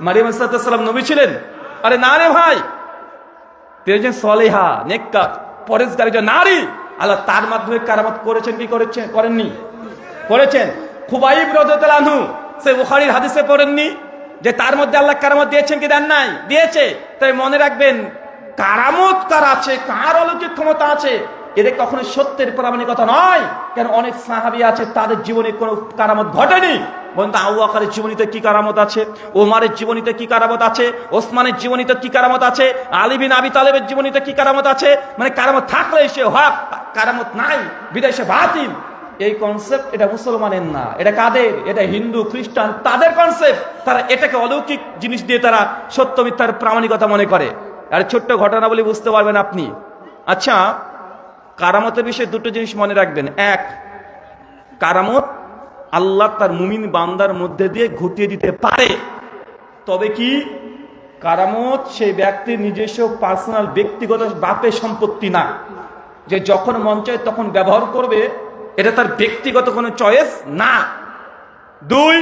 মারিয়াম সাল্লাম নবী ছিলেন? আরে না রে ভাই। তিনি হচ্ছেন সলেহা, নেককার পরেশগার একজন নারী। আল্লাহ তার মাধ্যমে কারামত করেছেন, কি করেছেন? করেননি। করেছেন। খুবাইব রজতালানহু সে বুখারির হাদিসে পড়েননি যে তার মধ্যে আল্লাহ কারামত দিয়েছেন কি দেন নাই? দিয়েছে। তাই মনে রাখবেন, কারামত কার আছে? কার অলৌকিক ক্ষমতা আছে? এদের কখনো সত্যের প্রামাণিকতা নয়। কেন অনেক সাহাবি আছে, তাদের জীবনে কোনো কারামত ঘটেনি। তো আবু জীবনীতে কি কারামত আছে, ওমারের জীবনীতে কি কারামত আছে, ওসমানের জীবনীতে কি কারামত আছে, আলী বিন আবি তালেবের জীবনীতে কি কারামত আছে? মানে কারামত থাকলে সে হক, কারামত নাই, বিদেশে বাতিল। এই কনসেপ্ট এটা মুসলমানের না, এটা কাদের? এটা হিন্দু, খ্রিস্টান, তাদের কনসেপ্ট তারা এটাকে অলৌকিক জিনিস দিয়ে তারা সত্য মিথ্যার প্রামাণিকতা মনে করে। আর ছোট্ট ঘটনা বলে বুঝতে পারবেন আপনি। আচ্ছা কারামতের বিষয়ে দুটো জিনিস মনে রাখবেন। এক, কারামত আল্লাহ তার মুমিন বান্দার মধ্যে দিয়ে ঘটিয়ে দিতে পারে। তবে কি? কারামত সেই ব্যক্তির নিজস্ব পার্সোনাল ব্যক্তিগত বাপের সম্পত্তি না। যে যখন মন চায় তখন ব্যবহার করবে, এটা তার ব্যক্তিগত কোনো চয়েস না। দুই,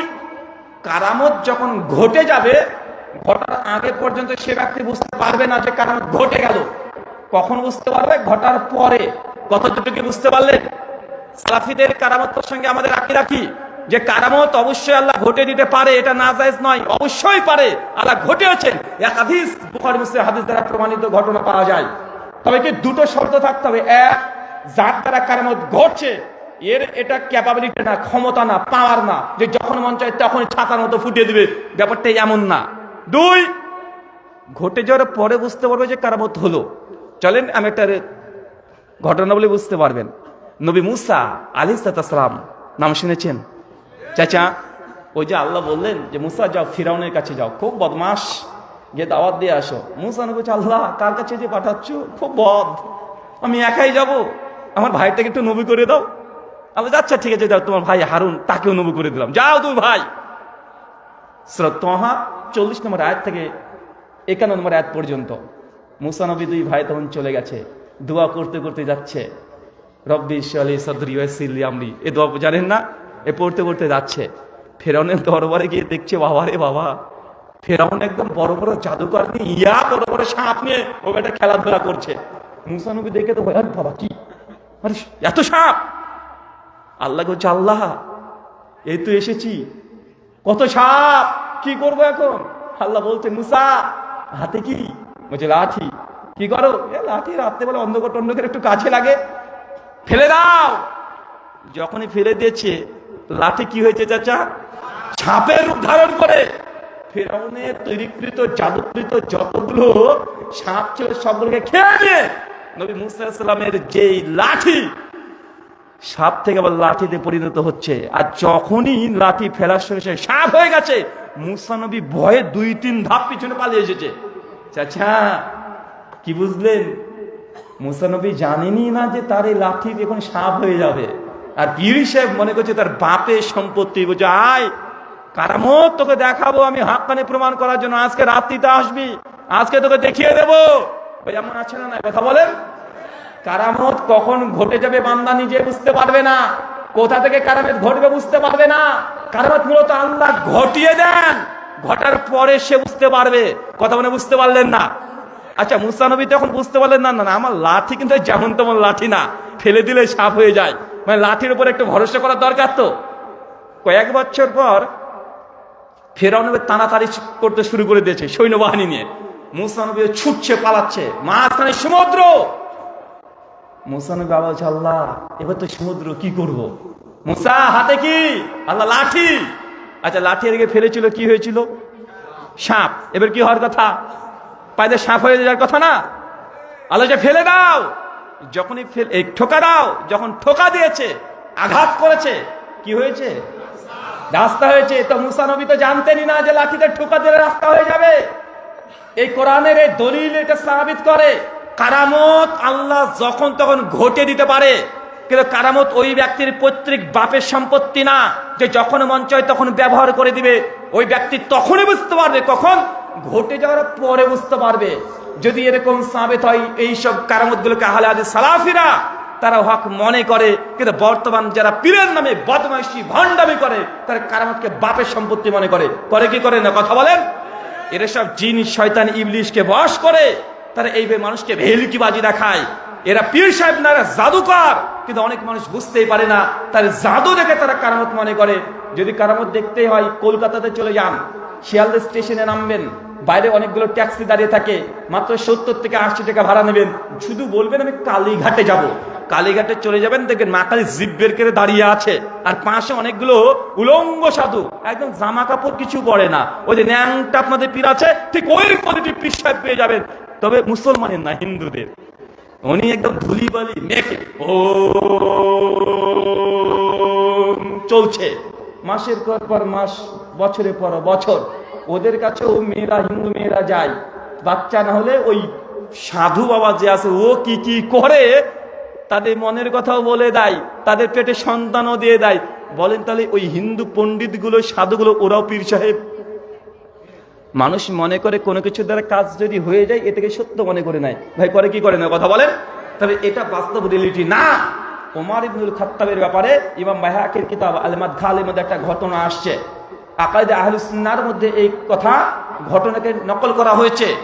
কারামত যখন ঘটে যাবে, ঘটার আগে পর্যন্ত সে ব্যক্তি বুঝতে পারবে না যে কারামত ঘটে গেল। কখন বুঝতে পারবে? ঘটার পরে। কতটুকু বুঝতে পারলেন? সালাফিদের কারামতের সঙ্গে আমাদের রাখি রাখি যে কারামত অবশ্যই আল্লাহ ঘটে দিতে পারে, এটা না জায়েজ নয়, অবশ্যই পারে। আল্লাহ ঘটেছেন। এক হাদিস, বুখারী, মুসলিম হাদিস দ্বারা প্রমাণিত ঘটনা পাওয়া যায়। তবে কি দুটো শর্ত থাকতে হবে? এক, যার দ্বারা কারামত ঘটছে, এর এটা ক্যাপাবিলিটি না, ক্ষমতা না পাওয়ার না, যে যখন মন চায় তখন ছাতার মতো ফুটিয়ে দিবে। ব্যাপারটা এমন না। দুই, ঘটে যাওয়ার পরে বুঝতে পারবে যে কারামত হলো। চলেন আমি একটা ঘটনা বলে বুঝতে পারবেন। নবী মুসা আলী সালাম নাম শুনেছেন। চাচা, ওই যে আল্লাহ বললেন যে, মুসা, যাও, ফিরাউনের কাছে যাও, খুব বদমাস গিয়ে দাওয়াত দিয়ে আসো। মুসা নবী আল্লাহ, কার কাছে যে পাঠাচ্ছ? খুব বদ। আমি একাই যাব। আমার ভাইটাকে একটু নবী করে দাও। আমি আচ্ছা ঠিক আছে, যাও, তোমার ভাই হারুন, তাকেও নবী করে দিলাম। যাও তুমি ভাই। শ্রদ্ধা চল্লিশ নম্বর আয়াত থেকে একান্ন নম্বর আয়াত পর্যন্ত। মুসানবী দুই ভাই তখন চলে গেছে। দোয়া করতে করতে যাচ্ছে। রব্বি শালি সদরি ওয়াসিলি আমরি। এ দোয়া জানেন না? এ পড়তে পড়তে যাচ্ছে। ফেরাউনের দরবারে গিয়ে দেখছে, বাবা রে বাবা। ফেরাউন একদম বড় বড় জাদুকর নিয়ে ইয়া বড় বড় সাপ নিয়ে ও একটা খেলাধুলা করছে। মুসানবী দেখে তো ভয় বাবা কি? আরে এত সাপ! আল্লাহ বলছে, আল্লাহ এই তো এসেছি। কত সাপ! কি করব এখন? আল্লাহ বলছে, মুসা, হাতে কি? বলছে, লাঠি। কি করো? এ লাঠি রাত্রে বলে অন্ধকার টন্ধকার একটু কাছে লাগে। ফেলে দাও! যখনই ফেলে দিয়েছে লাঠি কি হয়েছে চাচা? সাপের রূপ ধারণ করে। জাদুকৃত যতগুলো সাপ খেয়ে নবী যেই লাঠি, সাপ থেকে আবার লাঠিতে পরিণত হচ্ছে। আর যখনই লাঠি ফেলার সাপ হয়ে গেছে ভয়ে দুই তিন ধাপ পিছনে পালিয়ে এসেছে। চাচা, কি বুঝলেন? মুসানবী জানেনি না যে তার এই লাঠি এখন সাপ হয়ে যাবে। আর পিরি সাহেব মনে করছে তার বাপের সম্পত্তি। বলছে, আয়, কারামত তোকে দেখাবো, আমি হাক্কানি প্রমাণ করার জন্য। আজকে রাত্রিতে আসবি, আজকে তোকে দেখিয়ে দেবো। ওই এমন আছে না কথা বলেন? কারামত কখন ঘটে যাবে বান্দা নিজে বুঝতে পারবে না। কোথা থেকে কারামত ঘটবে বুঝতে পারবে না। কারামত মূলত আল্লাহ ঘটিয়ে দেন। ঘটার পরে সে বুঝতে পারবে। কথা মানে বুঝতে পারলেন না? আচ্ছা মুসানবী তখন বুঝতে পারলেন না না আমার লাঠি কিন্তু যেমন তেমন লাঠি না। ফেলে দিলে সাপ হয়ে যায়। মানে লাঠির উপর একটু ভরসা করার দরকার তো। কয়েক বছর পর ফেরাউনবে তাড়াতাড়ি করতে শুরু করে দিয়েছে সৈন্যবাহিনী নিয়ে। মুসানবী ছুটছে, পালাচ্ছে। মাঝখানে সমুদ্র! মুসানবী বলছে, আল্লাহ, এবার তো সমুদ্র, কি করব। মুসা, হাতে কি? আল্লাহ, লাঠি! আচ্ছা লাঠি এদিকে ফেলেছিল, কি হয়েছিল? সাপ। এবার কি হওয়ার কথা? পায়ে সাপ হয়ে যাওয়ার কথা না? যে ফেলে দাও। যখনই ফেলে ঠোকা দাও, যখন ঠোকা দিয়েছে, আঘাত করেছে, কি হয়েছে? রাস্তা হয়েছে। তো মুসা নবী তো জানতেনই না যে লাঠিতে ঠোকা দিলে রাস্তা হয়ে যাবে। এই কোরআনের এই দলিল এটা সাবিত করে। কারামত আল্লাহ যখন তখন ঘটে দিতে পারে। কিন্তু কারামত ওই ব্যক্তির পৈতৃক বাপের সম্পত্তি না, যে যখন মন চায় তখন ব্যবহার করে দিবে। ওই ব্যক্তি তখনই বুঝতে পারবে, কখন? ঘটে যাওয়ার পরে বুঝতে পারবে। যদি এরকম সাবেত হয়, এইসব কারামতগুলোকে আহলে আদি সালাফিরা, তারা হক মনে করে, কিন্তু বর্তমান যারা পীরের নামে বদমাইশি, ভণ্ডামি করে, তারা কারামতকে বাপের সম্পত্তি মনে করে। করে কি করে না কথা বলেন? এরা সব জিন, শয়তান, ইবলিশকে বশ করে, তারা এইভাবে মানুষকে ভেলকিবাজি দেখায়। এরা পীর সাহেব না, এরা জাদুকর। কিন্তু অনেক মানুষ বুঝতেই পারে না, তার জাদু দেখে তারা কারামত মনে করে। যদি কারামত দেখতে হয়, কলকাতাতে চলে যান। শিয়ালদা স্টেশনে নামবেন। বাইরে অনেকগুলো ট্যাক্সি দাঁড়িয়ে থাকে। মাত্র সত্তর থেকে আশি টাকা ভাড়া নেবেন। শুধু বলবেন, আমি কালীঘাটে যাব। কালীঘাটে চলে যাবেন, দেখবেন মা কালী জিপ বের করে দাঁড়িয়ে আছে। আর পাশে অনেকগুলো উলঙ্গ সাধু। একদম জামা কাপড় কিছু পরে না। ওই যে ন্যাংটা আপনাদের পীর আছে, ঠিক ওই পজিটিভ পীর সাহেব পেয়ে যাবেন। তবে মুসলমানের না, হিন্দুদের। উনি একদম ধুলি বালি মেখে ও চলছে। মাসের পর পর মাস, বছরের পর বছর, ওদের কাছে ও মেয়েরা, হিন্দু মেয়েরা যায়। বাচ্চা না হলে ওই সাধু বাবা যে আছে, ও কি কি করে, তাদের মনের কথাও বলে দেয়, তাদের পেটে সন্তানও দিয়ে দেয়। বলেন তাহলে ওই হিন্দু পণ্ডিতগুলো, সাধুগুলো, ওরাও পীর সাহেব মানুষ মনে করে কোনো কিছু দ্বারা কাজ যদি হয়ে যায় এটাকে সত্য মনে করে নেয়। ভাই করে কি করে না কথা বলেন? তবে এটা বাস্তব রিয়েলিটি না। ওমর ইবনুল খাত্তাবের ব্যাপারে ইমাম বাহাকের কিতাব আলমাদ খালের মধ্যে একটা ঘটনা আসছে। আকাইদে আহলুসুন্নার মধ্যে এই কথা ঘটনাকে নকল করা হয়েছে।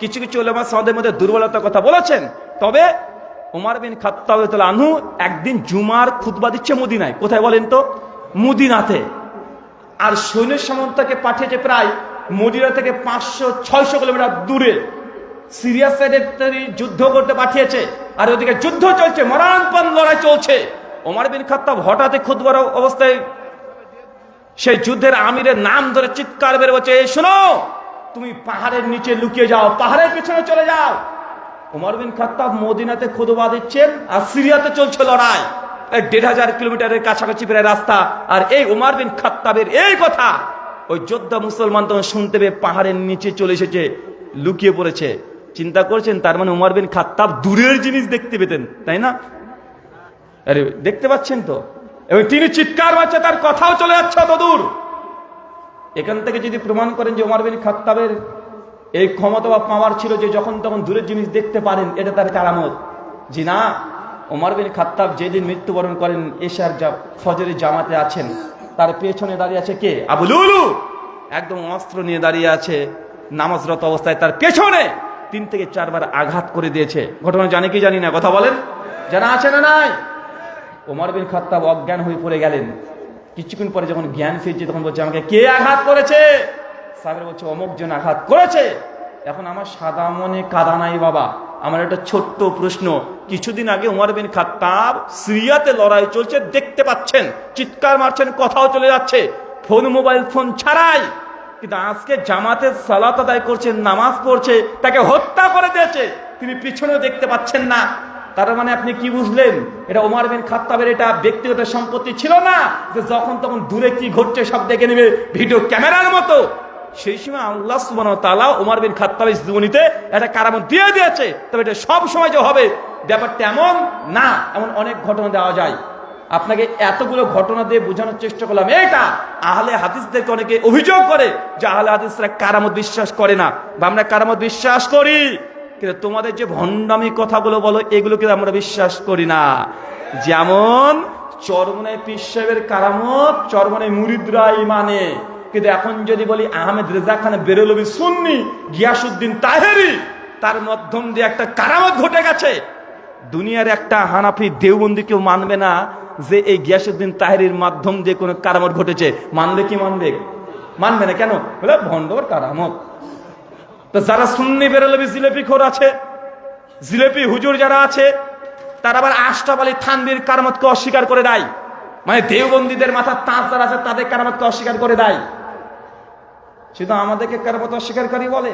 কিছু কিছু ওলামা সমাদের মধ্যে দুর্বলতার কথা বলেছেন। তবে ওমর বিন খাত্তাব আনহু একদিন জুমার খুতবা দিচ্ছে মদিনায়। কোথায় বলেন তো? মুদিনাতে। আর সৈন্য সামন্তকে পাঠিয়েছে প্রায় মদিনা থেকে পাঁচশো, ছয়শো কিলোমিটার দূরে সিরিয়া সাইডের যুদ্ধ করতে পাঠিয়েছে। আর ওদিকে যুদ্ধ চলছে মরানপণ লড়াই চলছে। ওমর বিন খাত্তাব হঠাৎ খুদবার অবস্থায় সেই যুদ্ধের আমিরের নাম ধরে চিৎকার বের এই শোনো, তুমি পাহাড়ের নিচে লুকিয়ে যাও, পাহাড়ের পিছনে চলে যাও। ওমর বিন খাত্তাব মদিনাতে খুদবা দিচ্ছেন আর সিরিয়াতে চলছে লড়াই। দেড় হাজার কিলোমিটারের কাছাকাছি প্রায় রাস্তা। আর এই ওমর বিন খাত্তাবের এই কথা ওই যোদ্ধা মুসলমান তখন শুনতে পেয়ে পাহাড়ের নিচে চলে এসেছে, লুকিয়ে পড়েছে। চিন্তা করছেন, তার মানে উমর বিন খাত্তাব দূরের জিনিস দেখতে পেতেন, তাই না? আরে, দেখতে পাচ্ছেন তো? এবং তিনি চিৎকার মারছে, তার কথাও চলে যাচ্ছে অত দূর। এখান থেকে যদি প্রমাণ করেন যে উমর বিন খাত্তাবের এই ক্ষমতা বা পাওয়ার ছিল যে যখন তখন দূরের জিনিস দেখতে পারেন, এটা তার কারামত। জি না ওমর বিন খাত্তাব যেদিন মৃত্যুবরণ করেন, এশার ফজরের জামাতে আছেন। তার পেছনে দাঁড়িয়ে আছে কে? আবুলুলু একদম অস্ত্র নিয়ে দাঁড়িয়ে আছে, নামাজরত অবস্থায় তার পেছনে তিন থেকে চারবার আঘাত করে দিয়েছে। ঘটনা জানে কি জানি না, কথা বলেন। জানা আছে না নাই? ওমর বিন খাত্তাব অজ্ঞান হয়ে পড়ে গেলেন। কিছুক্ষণ পরে যখন জ্ঞান ফিরছে, তখন বলছে, আমাকে কে আঘাত করেছে? সাহেব বলছে অমুক জন আঘাত করেছে? এখন আমার সাদা মনে কাদা নাই বাবা। আমার একটা ছোট্ট প্রশ্ন। কিছুদিন আগে উমর বিন খাত্তাব সিরিয়াতে লড়াই চলছে, দেখতে পাচ্ছেন, চিৎকার মারছেন, কথাও চলে যাচ্ছে। ফোন, মোবাইল, ফোন ছাড়াই। কিন্তু আজকে জামাতে সালাত আদায় করছেন নামাজ পড়ছে, তাকে হত্যা করে দিয়েছে। তিনি পিছনেও দেখতে পাচ্ছেন না। তার মানে আপনি কি বুঝলেন? এটা ওমর বিন খাত্তাবের এটা ব্যক্তিগত সম্পত্তি ছিল না যে যখন তখন দূরে কি ঘটছে সব দেখে নেবে। ভিডিও ক্যামেরার মতো। সেই সময় আল্লাহ সুবান তালা ওমর বিন খাত্তাবের জীবনীতে একটা কারামত দিয়ে দিয়েছে। তবে এটা সব সময় যে হবে, ব্যাপারটা এমন না, এমন অনেক ঘটনা দেওয়া যায়। আপনাকে এতগুলো ঘটনা দিয়ে বোঝানোর চেষ্টা করলাম। এটা আহলে হাদিসদেরকে অনেকে অভিযোগ করে যে আহলে হাদিসরা কারামত বিশ্বাস করে না। বা আমরা কারামত বিশ্বাস করি, কিন্তু তোমাদের যে ভণ্ডামি কথাগুলো বলো এগুলো কিন্তু আমরা বিশ্বাস করি না। যেমন চরমনায় পীর সাহেবের কারামত, চরমনায় মুরিদরাই মানে কিন্তু এখন যদি বলি আহমেদ রেজা খান বেরোলবি সুন্নি গিয়াসুদ্দিন তাহেরি, তার মাধ্যম দিয়ে একটা কারামত ঘটে গেছে। দুনিয়ার একটা হানাফি দেওবন্দি কেউ মানবে না যে এই গিয়াসুদ্দিন তাহেরির মাধ্যম দিয়ে কোনো কারামত ঘটেছে। মানবে কি মানবে? মানবে না কেন? বলে, ভণ্ডর কারামত। তো যারা সুন্নি বেরোলবি জিলেপি খোর আছে, জিলেপি হুজুর যারা আছে, তারা আবার আশরাফ আলী থানবির কারামতকে অস্বীকার করে দেয়। মানে দেওবন্দীদের মাথার তাঁত যারা আছে, তাদের কারামতকে অস্বীকার করে দেয়। শুধু আমাদেরকে কারামত অস্বীকারী বলে।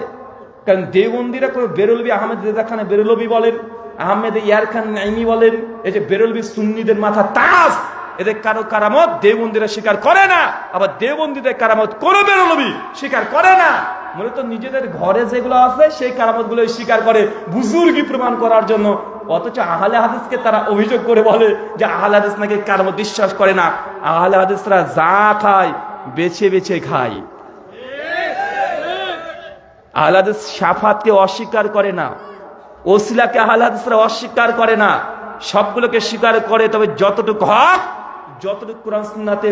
কারণ দেওবন্দিরা করে বেরলবি আহমেদ রেজা খানে বেরলবি বলেন, আহমেদ ইয়ার খান নাইমি বলেন, এই যে বেরলবি সুন্নিদের মাথা তাস এদের কারও কারামত দেওবন্দিরা স্বীকার করে না, আবার দেওবন্দিদের কারামত কোনো বেরলবি স্বীকার করে না। মূলত নিজেদের ঘরে যেগুলো আছে, সেই কারামতগুলো স্বীকার করে বুজুর্গি প্রমাণ করার জন্য। অথচ আহলে হাদিসকে তারা অভিযোগ করে বলে যে আহলে হাদিস নাকি কারামত বিশ্বাস করে না। আহলে হাদিসরা যা খায়, বেছে বেছে খায়। আহলাদিস সাফাতকে অস্বীকার করে না। ওসিলাকে আহলাদিসরা অস্বীকার করে না। সবগুলোকে স্বীকার করে, তবে যতটুকু হক, যতটুকু কোরআন সুন্নাতে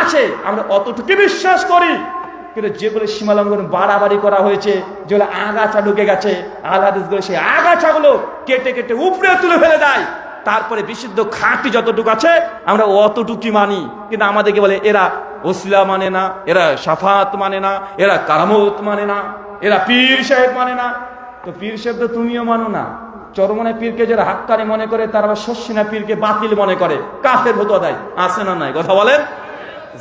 আছে, আমরা অতটুকু বিশ্বাস করি। কিন্তু যেগুলো সীমালঙ্ঘন বাড়াবাড়ি করা হয়েছে, যেগুলো আগাছা ঢুকে গেছে আলাদিসগুলো সেই আগাছাগুলো কেটে কেটে উপরে তুলে ফেলে দেয়। তারপরে বিশুদ্ধ খাঁটি যতটুকু আছে, আমরা অতটুকুই মানি। কিন্তু আমাদেরকে বলে, এরা ওসিলা মানে না, এরা সাফাত মানে না, এরা কারামত মানে না। এরা পীর সাহেব মানে না। তো পীর সাহেব তো তুমিও মানো না। চরমনে পীরকে যারা হাক্কানি মনে করে, তারা আবার শস্যিনা পীরকে বাতিল মনে করে। কাফের হতো দেয় আছে না নাই? কথা বলেন?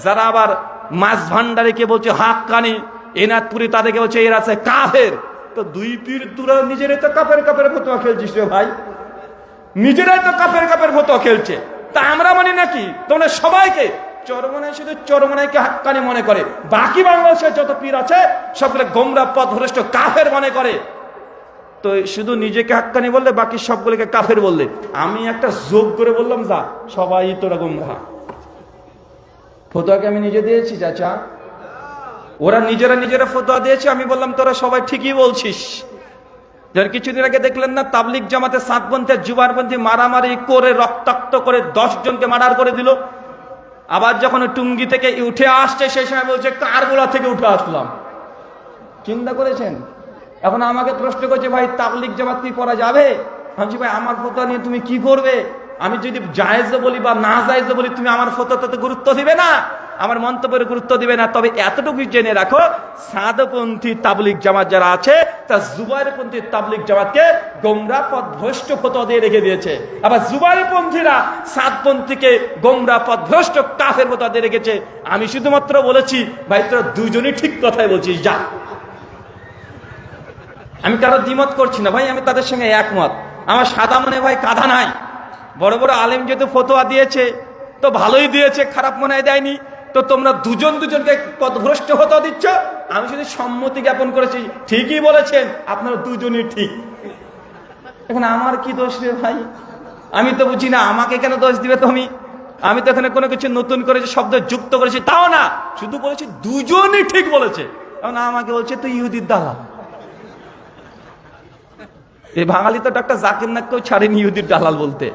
যারা আবার মাছ ভান্ডারে কে বলছে হাক্কানি এনাথপুরি তাদেরকে বলছে এরা আছে কাফের। তো দুই পীর তোরা নিজেরাই তো কাপের কাপের ফতোয়া খেলছিস রে ভাই। নিজেরাই তো কাপের কাপের ফতোয়া খেলছে। তা আমরা মানি নাকি? তোমরা সবাইকে চরমনায়, শুধু চরমনাইকে হাক্কানি মনে করে। বাকি বাংলাদেশের যত পীর আছে, সবগুলো গোমরা পথ ভ্রষ্ট কাফের মনে করে। তো শুধু নিজেকে হাক্কানি বললে, বাকি সবগুলোকে কাফের বললে। আমি একটা যোগ করে বললাম, যা, সবাই তোরা গোমরা। ফতোয়াকে আমি নিজে দিয়েছি, চাচা। ওরা নিজেরা নিজেরা ফতোয়া দিয়েছে, আমি বললাম, তোরা সবাই ঠিকই বলছিস। যেন কিছুদিন আগে দেখলেন না তাবলিক জামাতে সাতপন্থী জুবারপন্থী মারামারি করে, রক্তাক্ত করে দশ জনকে মার্ডার করে দিল। আবার যখন টুঙ্গি থেকে উঠে আসছে, সেই সময় বলছে কারগুলা থেকে উঠে আসলাম। চিন্তা করেছেন? এখন আমাকে প্রশ্ন করছে, ভাই তাবলিক জামাত কি করা যাবে? ভাবছি ভাই, আমার ফতোয়া নিয়ে তুমি কি করবে? আমি যদি জায়েজ বলি বা না জায়েজ বলি, তুমি আমার ফতোয়াতে গুরুত্ব দিবে না। আমার মন্তব্যের গুরুত্ব দিবে না, তবে এতটুকু জেনে রাখো, সাদপন্থী তাবলিক জামাত যারা আছে তা জুবাইরপন্থী তাবলিক জামাতকে গোমরা পথ ভ্রষ্ট ফতোয়া দিয়ে রেখে দিয়েছে। আবার জুবাইরপন্থীরা সাতপন্থীকে গোমরা পথ ভ্রষ্ট কাফের ফতোয়া দিয়ে রেখেছে। আমি শুধুমাত্র বলেছি, ভাই, তোরা দুজনই ঠিক কথাই বলছিস, যা। আমি কারও দ্বিমত করছি না, ভাই, আমি তাদের সঙ্গে একমত। আমার সাদা মনে ভাই কাঁধা নাই। বড় বড় আলেম যেহেতু ফতোয়া দিয়েছে, তো ভালোই দিয়েছে, খারাপ মনে হয় দেয়নি। তো তোমরা দুজন দুজনকে পথভ্রষ্ট ফতোয়া দিচ্ছ আমি শুধু সম্মতি জ্ঞাপন করেছি। ঠিকই বলেছেন, আপনারা দুজনই ঠিক। এখন আমার কি দোষ রে ভাই? আমি তো বুঝি না, আমাকে কেন দোষ দিবে তুমি? আমি তো এখানে কোনো কিছু নতুন করেছি শব্দ যুক্ত করেছি, তাও না। শুধু বলেছি দুজনই ঠিক বলেছে। এখন আমাকে বলছে, তুই ইহুদির দালাল। এই বাঙালি তো ডাক্তার জাকির নাককেও ছাড়েনি ইহুদির দালাল বলতে।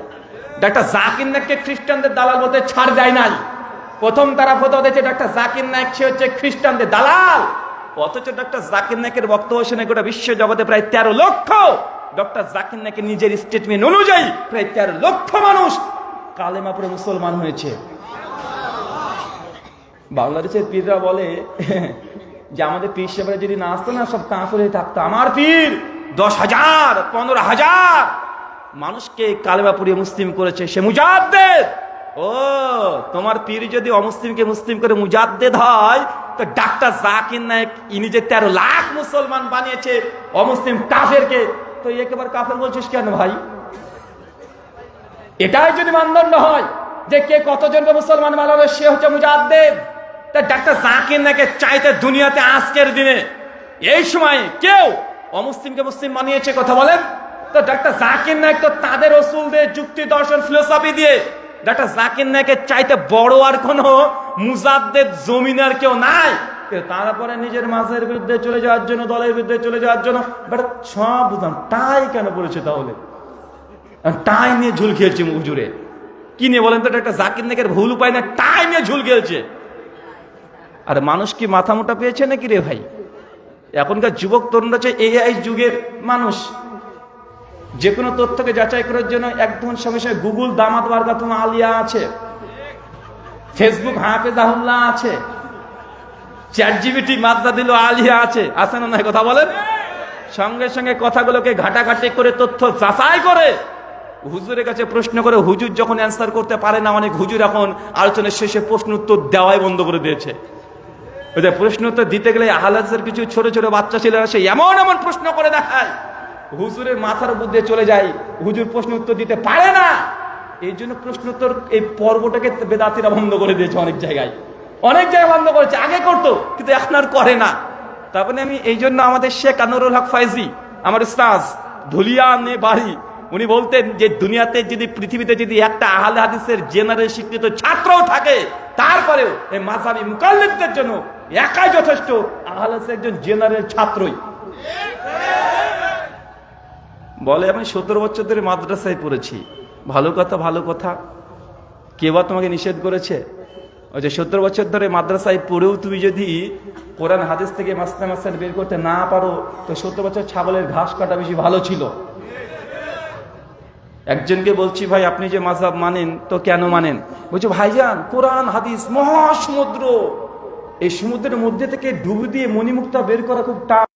ডাক্তার জাকির নাককে খ্রিস্টানদের দালাল বলতে ছাড় দেয় নাই। প্রথম তারা ফটো দিয়েছে ডাক্তার জাকির নায়ক, সে হচ্ছে খ্রিস্টানদের দালাল। অথচ ডাক্তার জাকির নায়কের বক্তব্য শুনে গোটা বিশ্ব জগতে প্রায় তেরো লক্ষ ডক্টর জাকির নায়কের নিজের স্টেটমেন্ট অনুযায়ী প্রায় তেরো লক্ষ মানুষ কালেমা মুসলমান হয়েছে। বাংলাদেশের পীররা বলে, যে আমাদের পীর সাহেবরা যদি না আসতো না, সব কাঁফর হয়ে থাকতো। আমার পীর দশ হাজার, পনেরো হাজার। মানুষকে কালেমা মুসলিম করেছে সে মুজাদ্দেদ। ও তোমার পীর যদি অমুসলিমকে মুসলিম করে মুজাদ্দেদ হয়, তো ডাক্তার জাকির নায়ক, ইনি যে তেরো লাখ মুসলমান বানিয়েছে অমুসলিম কাফেরকে, তো একেবারে কাফের বলছিস কেন ভাই? এটাই যদি মানদণ্ড হয় যে কে কতজনকে মুসলমান বানাবে, সে হচ্ছে মুজাদ্দেদ। তা ডাক্তার জাকির নাকে চাইতে দুনিয়াতে আজকের দিনে, এই সময় কেউ অমুসলিমকে মুসলিম বানিয়েছে, কথা বলেন? তো ডাক্তার জাকির নায়ক তো তাদের রসুলদের যুক্তি, দর্শন ফিলোসফি দিয়ে ডাক্তার জাকির নায়কের চাইতে বড় আর কোনো মুজাদ্দেদ জমিনার কেউ নাই। তারপরে নিজের মাঝের বিরুদ্ধে চলে যাওয়ার জন্য, দলের বিরুদ্ধে চলে যাওয়ার জন্য বাট সব বুঝলাম, টাই কেন পড়েছে তাহলে? টাই নিয়ে ঝুল খেলছে হুজুরে কি নিয়ে বলেন তো একটা জাকির নাকের ভুল উপায় না, টাই নিয়ে ঝুল খেলছে। আর মানুষ কি মাথা মোটা পেয়েছে নাকি রে ভাই? এখনকার যুবক তরুণরা হচ্ছে এআই যুগের মানুষ। যে কোনো তথ্যকে যাচাই করার জন্য একদম সঙ্গে সঙ্গে গুগল দামাত বারকাতুম আলিয়া আছে। ফেসবুক হাফেজ আহুল্লাহ আছে। চ্যাট জিবিটি মাদ্দা দিল আলিয়া আছে। আছে না কথা বলেন? সঙ্গে সঙ্গে কথাগুলোকে ঘাটাঘাটি করে তথ্য যাচাই করে। হুজুরের কাছে প্রশ্ন করে হুজুর যখন অ্যান্সার করতে পারে না অনেক হুজুর এখন আলোচনার শেষে প্রশ্ন উত্তর দেওয়াই বন্ধ করে দিয়েছে। প্রশ্ন উত্তর দিতে গেলে আহলাদের কিছু ছোট ছোট বাচ্চা ছেলেরা সে এমন এমন প্রশ্ন করে দেখায়। হুজুরের মাথার বুদ্ধে চলে যায়। হুজুর প্রশ্ন উত্তর দিতে পারে না। এই জন্য প্রশ্ন উত্তর এই পর্বটাকে বেদাতিরা বন্ধ করে দিয়েছে অনেক জায়গায়। অনেক জায়গায় বন্ধ করেছে, আগে করতো, কিন্তু এখন আর করে না। তারপরে আমি এই জন্য আমাদের শেখ আনোরুল হক ফাইজি আমার উস্তাজ ধুলিয়ানে বাড়ি, উনি বলতেন যে দুনিয়াতে যদি, পৃথিবীতে যদি একটা আহলে হাদিসের জেনারেল স্বীকৃত ছাত্রও থাকে, তারপরেও এই মাঝাবি মুকাল্লিদদের জন্য একাই যথেষ্ট, আহলে একজন জেনারেল ছাত্রই। বলে, আমি সতেরো বছর ধরে মাদ্রাসায় পড়েছি। ভালো কথা ভালো কথা। কে বা তোমাকে নিষেধ করেছে? ওই যে, সত্তর বছর ধরে মাদ্রাসায় পড়েও তুমি যদি কোরআন, হাদিস থেকে মাস্টার মাস্টার বের করতে না পারো, তো সত্তর বছর ছাগলের ঘাস কাটা বেশি ভালো ছিল। একজনকে বলছি, ভাই, আপনি যে মাঝাব মানেন, তো কেন মানেন? বলছে, ভাইজান, কোরআন, হাদিস, মহাসমুদ্র। এই সমুদ্রের মধ্যে থেকে ডুব দিয়ে মণিমুক্তা বের করা খুব টাফ